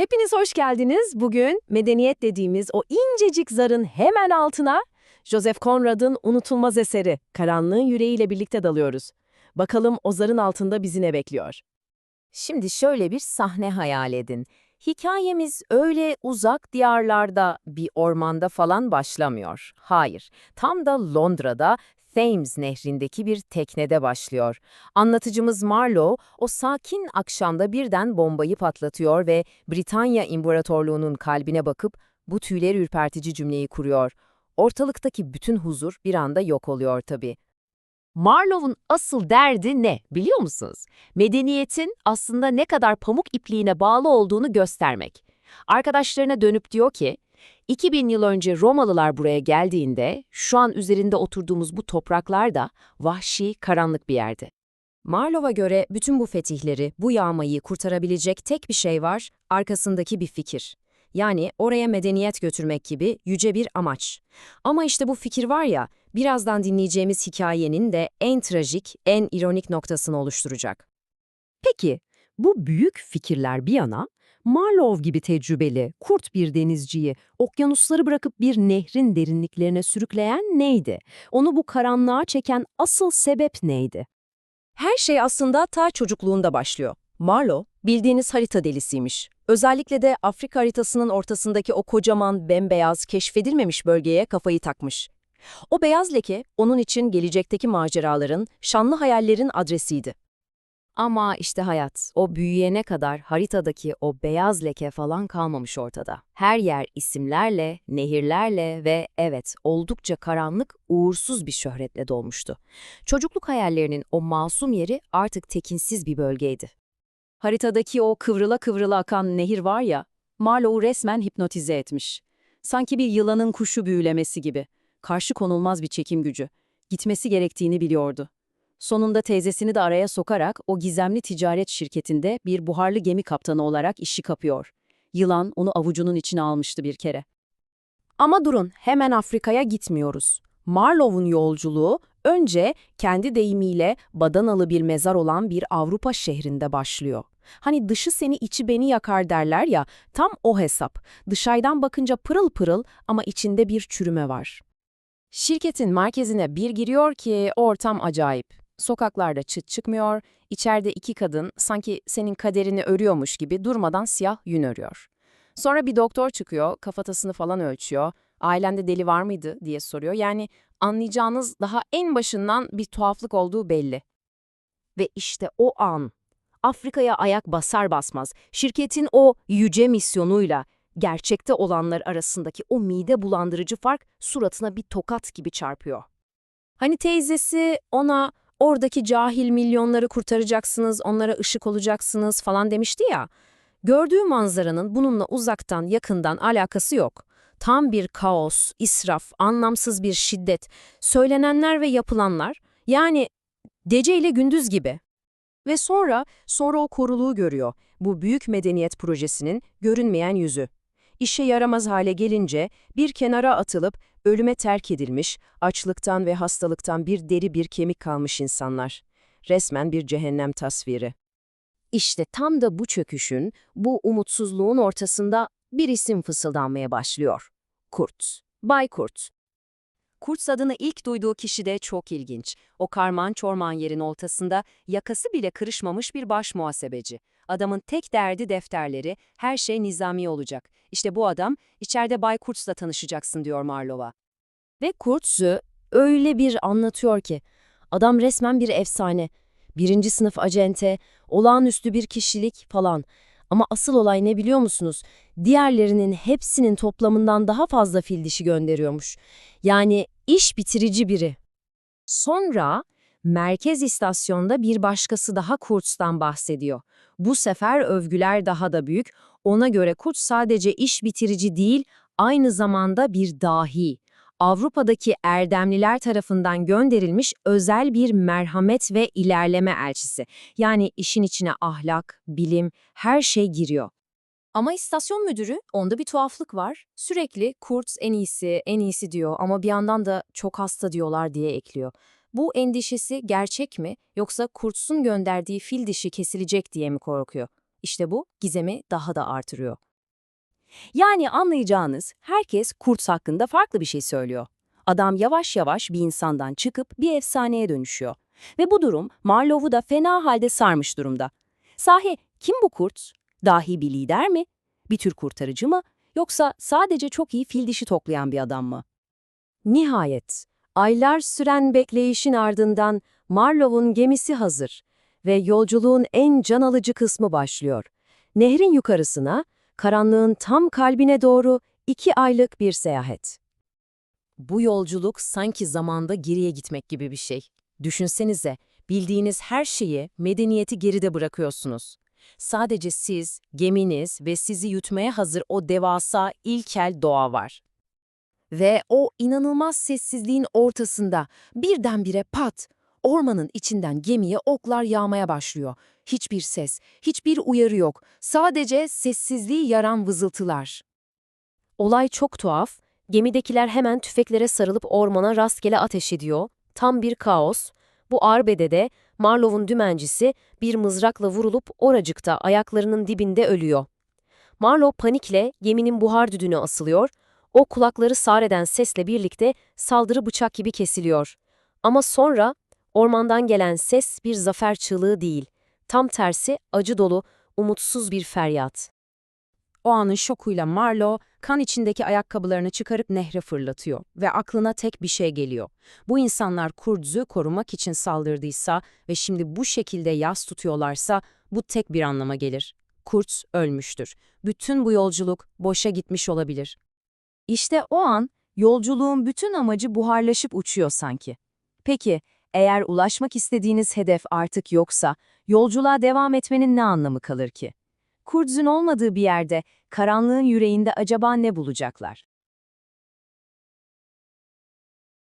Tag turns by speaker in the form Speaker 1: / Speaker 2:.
Speaker 1: Hepiniz hoş geldiniz. Bugün medeniyet dediğimiz o incecik zarın hemen altına Joseph Conrad'ın unutulmaz eseri Karanlığın Yüreğiyle birlikte dalıyoruz. Bakalım o zarın altında bizi ne bekliyor?
Speaker 2: Şimdi şöyle bir sahne hayal edin. Hikayemiz öyle uzak diyarlarda bir ormanda falan başlamıyor. Hayır, tam da Londra'da Thames nehrindeki bir teknede başlıyor. Anlatıcımız Marlowe o sakin akşamda birden bombayı patlatıyor ve Britanya İmparatorluğu'nun kalbine bakıp bu tüyleri ürpertici cümleyi kuruyor. Ortalıktaki bütün huzur bir anda yok oluyor tabii. Marlowe'un asıl derdi ne biliyor musunuz? Medeniyetin aslında ne kadar pamuk ipliğine bağlı olduğunu göstermek. Arkadaşlarına dönüp diyor ki, 2000 yıl önce Romalılar buraya geldiğinde şu an üzerinde oturduğumuz bu topraklar da vahşi, karanlık bir yerdi.
Speaker 3: Marlowe'a göre bütün bu fetihleri, bu yağmayı kurtarabilecek tek bir şey var, arkasındaki bir fikir. Yani oraya medeniyet götürmek gibi yüce bir amaç. Ama işte bu fikir var ya, birazdan dinleyeceğimiz hikayenin de en trajik, en ironik noktasını oluşturacak.
Speaker 1: Peki, bu büyük fikirler bir yana, Marlowe gibi tecrübeli, kurt bir denizciyi okyanusları bırakıp bir nehrin derinliklerine sürükleyen neydi? Onu bu karanlığa çeken asıl sebep neydi?
Speaker 3: Her şey aslında ta çocukluğunda başlıyor. Marlowe, bildiğiniz harita delisiymiş. Özellikle de Afrika haritasının ortasındaki o kocaman, bembeyaz, keşfedilmemiş bölgeye kafayı takmış. O beyaz leke, onun için gelecekteki maceraların, şanlı hayallerin adresiydi. Ama işte hayat, o büyüyene kadar haritadaki o beyaz leke falan kalmamış ortada. Her yer isimlerle, nehirlerle ve evet oldukça karanlık, uğursuz bir şöhretle dolmuştu. Çocukluk hayallerinin o masum yeri artık tekinsiz bir bölgeydi. Haritadaki o kıvrıla kıvrıla akan nehir var ya, Marlowe'u resmen hipnotize etmiş. Sanki bir yılanın kuşu büyülemesi gibi. Karşı konulmaz bir çekim gücü. Gitmesi gerektiğini biliyordu. Sonunda teyzesini de araya sokarak o gizemli ticaret şirketinde bir buharlı gemi kaptanı olarak işi kapıyor. Yılan onu avucunun içine almıştı bir kere. Ama durun, hemen Afrika'ya gitmiyoruz. Marlowe'un yolculuğu önce kendi deyimiyle badanalı bir mezar olan bir Avrupa şehrinde başlıyor. Hani dışı seni içi beni yakar derler ya, tam o hesap. Dışarıdan bakınca pırıl pırıl ama içinde bir çürüme var. Şirketin merkezine bir giriyor ki ortam acayip. Sokaklarda çıt çıkmıyor, içeride iki kadın sanki senin kaderini örüyormuş gibi durmadan siyah yün örüyor. Sonra bir doktor çıkıyor, kafatasını falan ölçüyor, ailende deli var mıydı diye soruyor. Yani anlayacağınız daha en başından bir tuhaflık olduğu belli. Ve işte o an, Afrika'ya ayak basar basmaz, şirketin o yüce misyonuyla gerçekte olanlar arasındaki o mide bulandırıcı fark suratına bir tokat gibi çarpıyor. Hani teyzesi ona oradaki cahil milyonları kurtaracaksınız, onlara ışık olacaksınız falan demişti ya. Gördüğü manzaranın bununla uzaktan yakından alakası yok. Tam bir kaos, israf, anlamsız bir şiddet, söylenenler ve yapılanlar yani gece ile gündüz gibi. Ve sonra, sonra o koruluğu görüyor. Bu büyük medeniyet projesinin görünmeyen yüzü. İşe yaramaz hale gelince bir kenara atılıp ölüme terk edilmiş, açlıktan ve hastalıktan bir deri bir kemik kalmış insanlar. Resmen bir cehennem tasviri. İşte tam da bu çöküşün, bu umutsuzluğun ortasında bir isim fısıldanmaya başlıyor. Kurt. Bay Kurt. Kurt adını ilk duyduğu kişi de çok ilginç. O karman çorman yerin ortasında yakası bile kırışmamış bir baş muhasebeci. Adamın tek derdi defterleri, her şey nizami olacak. İşte bu adam, içeride Bay Kurtz'la tanışacaksın diyor Marlowe'a. Ve Kurtz'u öyle bir anlatıyor ki, adam resmen bir efsane. Birinci sınıf acente, olağanüstü bir kişilik falan. Ama asıl olay ne biliyor musunuz? Diğerlerinin hepsinin toplamından daha fazla fil dişi gönderiyormuş. Yani iş bitirici biri. Sonra merkez istasyonda bir başkası daha Kurtz'tan bahsediyor. Bu sefer övgüler daha da büyük. Ona göre Kurtz sadece iş bitirici değil, aynı zamanda bir dahi. Avrupa'daki erdemliler tarafından gönderilmiş özel bir merhamet ve ilerleme elçisi. Yani işin içine ahlak, bilim, her şey giriyor. Ama istasyon müdürü, onda bir tuhaflık var. Sürekli Kurtz en iyisi, en iyisi diyor ama bir yandan da çok hasta diyorlar diye ekliyor. Bu endişesi gerçek mi yoksa Kurtz'un gönderdiği fil dişi kesilecek diye mi korkuyor? İşte bu gizemi daha da artırıyor. Yani anlayacağınız herkes Kurtz hakkında farklı bir şey söylüyor. Adam yavaş yavaş bir insandan çıkıp bir efsaneye dönüşüyor. Ve bu durum Marlowe'u da fena halde sarmış durumda. Sahi kim bu Kurtz? Dahi bir lider mi? Bir tür kurtarıcı mı? Yoksa sadece çok iyi fil dişi toplayan bir adam mı? Nihayet, aylar süren bekleyişin ardından Marlowe'un gemisi hazır ve yolculuğun en can alıcı kısmı başlıyor. Nehrin yukarısına, karanlığın tam kalbine doğru iki aylık bir seyahat.
Speaker 2: Bu yolculuk sanki zamanda geriye gitmek gibi bir şey. Düşünsenize, bildiğiniz her şeyi, medeniyeti geride bırakıyorsunuz. Sadece siz, geminiz ve sizi yutmaya hazır o devasa ilkel doğa var. Ve o inanılmaz sessizliğin ortasında birdenbire pat, ormanın içinden gemiye oklar yağmaya başlıyor. Hiçbir ses, hiçbir uyarı yok. Sadece sessizliği yaran vızıltılar.
Speaker 3: Olay çok tuhaf. Gemidekiler hemen tüfeklere sarılıp ormana rastgele ateş ediyor. Tam bir kaos. Bu arbedede Marlowe'un dümencisi bir mızrakla vurulup oracıkta ayaklarının dibinde ölüyor. Marlowe panikle geminin buhar düdüğüne asılıyor. O kulakları sağır eden sesle birlikte saldırı bıçak gibi kesiliyor. Ama sonra ormandan gelen ses bir zafer çığlığı değil. Tam tersi acı dolu, umutsuz bir feryat.
Speaker 4: O anın şokuyla Marlowe kan içindeki ayakkabılarını çıkarıp nehre fırlatıyor ve aklına tek bir şey geliyor. Bu insanlar Kurdz'u korumak için saldırdıysa ve şimdi bu şekilde yas tutuyorlarsa bu tek bir anlama gelir. Kurtz ölmüştür. Bütün bu yolculuk boşa gitmiş olabilir. İşte o an yolculuğun bütün amacı buharlaşıp uçuyor sanki. Peki, eğer ulaşmak istediğiniz hedef artık yoksa, yolculuğa devam etmenin ne anlamı kalır ki? Kurdz'un olmadığı bir yerde, karanlığın yüreğinde acaba ne bulacaklar?